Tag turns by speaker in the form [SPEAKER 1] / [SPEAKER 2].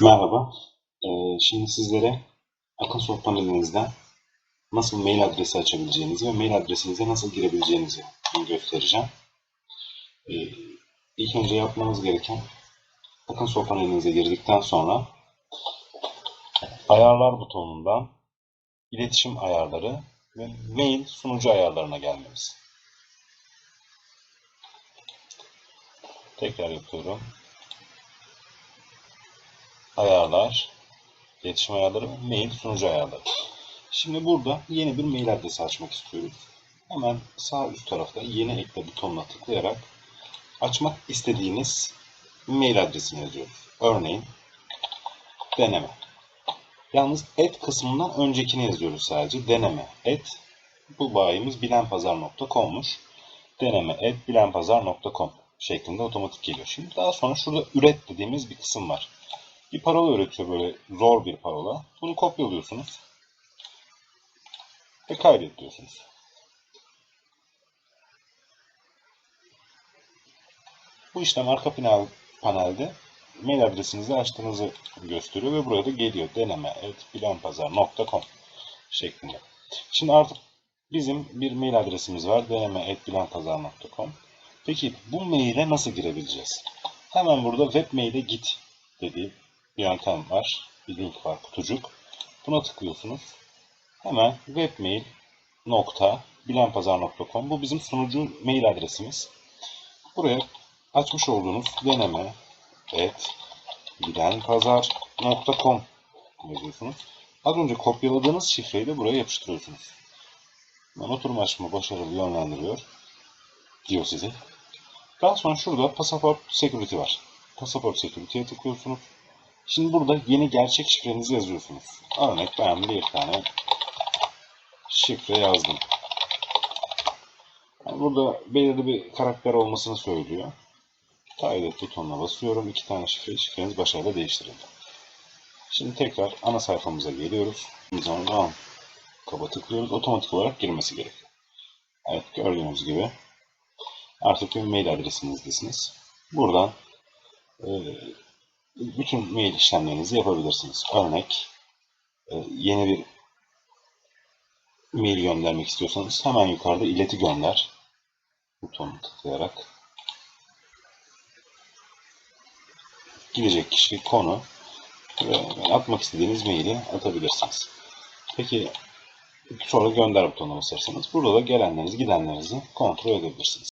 [SPEAKER 1] Merhaba. Ee, şimdi sizlere Akınsoft panelinizden nasıl mail adresi açabileceğinizi ve mail adresinize nasıl girebileceğinizi göstereceğim. Ee, ilk önce yapmanız gereken Akınsoft panelinize girdikten sonra ayarlar butonundan iletişim ayarları ve mail sunucu ayarlarına gelmeniz. Tekrar yapıyorum. Ayarlar, iletişim ayarları mail sunucu ayarları. Şimdi burada yeni bir mail adresi açmak istiyoruz. Hemen sağ üst tarafta yeni ekle butonuna tıklayarak açmak istediğiniz mail adresini yazıyoruz. Örneğin deneme. Yalnız et kısmından öncekini yazıyoruz sadece. Deneme et. Bu bayimiz bilenpazar.com'muş. Deneme et bilenpazar.com şeklinde otomatik geliyor. Şimdi daha sonra şurada üret dediğimiz bir kısım var. Bir parola üretiyor böyle zor bir parola. Bunu kopyalıyorsunuz. Ve kaydet diyorsunuz. Bu işlem arka panel, panelde mail adresinizi açtığınızı gösteriyor ve buraya da geliyor. Deneme bilenpazar.com şeklinde. Şimdi artık bizim bir mail adresimiz var. deneme bilenpazar.com Peki bu maile nasıl girebileceğiz? Hemen burada web maile git dediği bir yöntem var. Bir link var kutucuk. Buna tıklıyorsunuz. Hemen webmail nokta bilenpazar.com bu bizim sunucu mail adresimiz. Buraya açmış olduğunuz deneme et bilenpazar.com yazıyorsunuz. Az önce kopyaladığınız şifreyi de buraya yapıştırıyorsunuz. Ben oturum açma başarılı yönlendiriyor diyor size. Daha sonra şurada Passport Security var. Passport Security'ye tıklıyorsunuz. Şimdi burada yeni gerçek şifrenizi yazıyorsunuz. Örnek ben bir tane şifre yazdım. Yani burada belirli bir karakter olmasını söylüyor. Kaydet butonuna basıyorum. İki tane şifre, şifreniz başarıyla değiştirildi. Şimdi tekrar ana sayfamıza geliyoruz. Sonra kaba tıklıyoruz. Otomatik olarak girmesi gerekiyor. Evet gördüğünüz gibi artık bir mail adresinizdesiniz. Buradan e, bütün mail işlemlerinizi yapabilirsiniz. Örnek e, yeni bir mail göndermek istiyorsanız hemen yukarıda ileti gönder butonuna tıklayarak gidecek kişi, konu ve atmak istediğiniz maili atabilirsiniz. Peki sonra gönder butonuna basarsanız burada da gelenlerinizi gidenlerinizi kontrol edebilirsiniz.